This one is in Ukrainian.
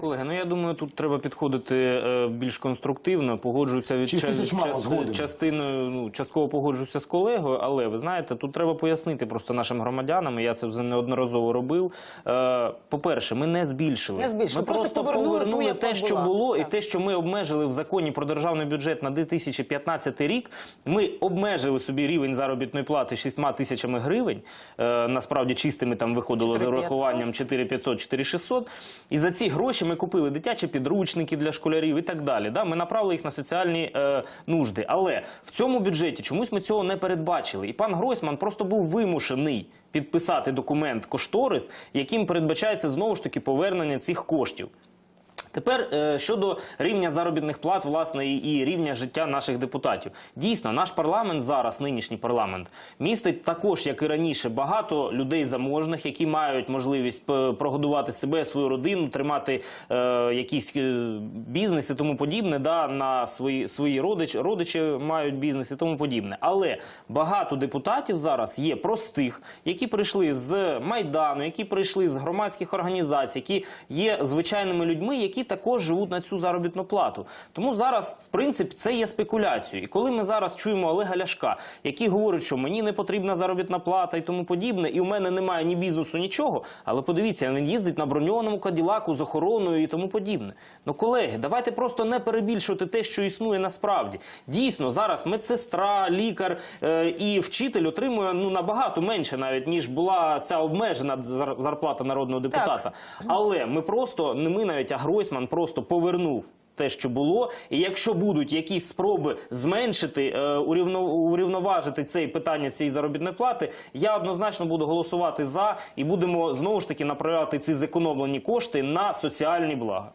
Колеги, ну я думаю, тут треба підходити е, більш конструктивно. Погоджуюся від частиною. Ну частково погоджуюся з колегою, але ви знаєте, тут треба пояснити просто нашим громадянам. і Я це вже неодноразово робив. Е, По-перше, ми не збільшили. Не збільшили, Ми просто просто повернули повернули те, що була. було, і те, що ми обмежили в законі про державний бюджет на 2015 рік. Ми обмежили собі рівень заробітної плати 6 тисячами гривень. Е, Насправді чистими там виходило за 4500. урахуванням 4500, 4600. І за ці гроші ми купили дитячі підручники для школярів і так далі. Да? Ми направили їх на соціальні е, нужди. Але в цьому бюджеті чомусь ми цього не передбачили. І пан Гройсман просто був вимушений підписати документ кошторис, яким передбачається знову ж таки повернення цих коштів. Тепер е, щодо рівня заробітних плат, власне, і, рівня життя наших депутатів. Дійсно, наш парламент зараз, нинішній парламент, містить також, як і раніше, багато людей заможних, які мають можливість прогодувати себе, свою родину, тримати е, якийсь е, бізнес і тому подібне. Да, на свої, свої родичі, родичі мають бізнес і тому подібне. Але багато депутатів зараз є простих, які прийшли з майдану, які прийшли з громадських організацій, які є звичайними людьми, які також живуть на цю заробітну плату. Тому зараз, в принципі, це є спекуляцією. І коли ми зараз чуємо Олега Ляшка, який говорить, що мені не потрібна заробітна плата і тому подібне, і у мене немає ні бізнесу, нічого. Але подивіться, він їздить на броньованому каділаку з охороною і тому подібне. Ну, колеги, давайте просто не перебільшувати те, що існує насправді. Дійсно, зараз медсестра, лікар е, і вчитель отримує ну набагато менше, навіть ніж була ця обмежена зар- зарплата народного депутата. Але ми просто не ми навіть а Гройсман просто повернув. Те, що було, і якщо будуть якісь спроби зменшити е, урівно, урівноважити це питання цієї заробітної плати, я однозначно буду голосувати за і будемо знову ж таки направляти ці зекономлені кошти на соціальні блага.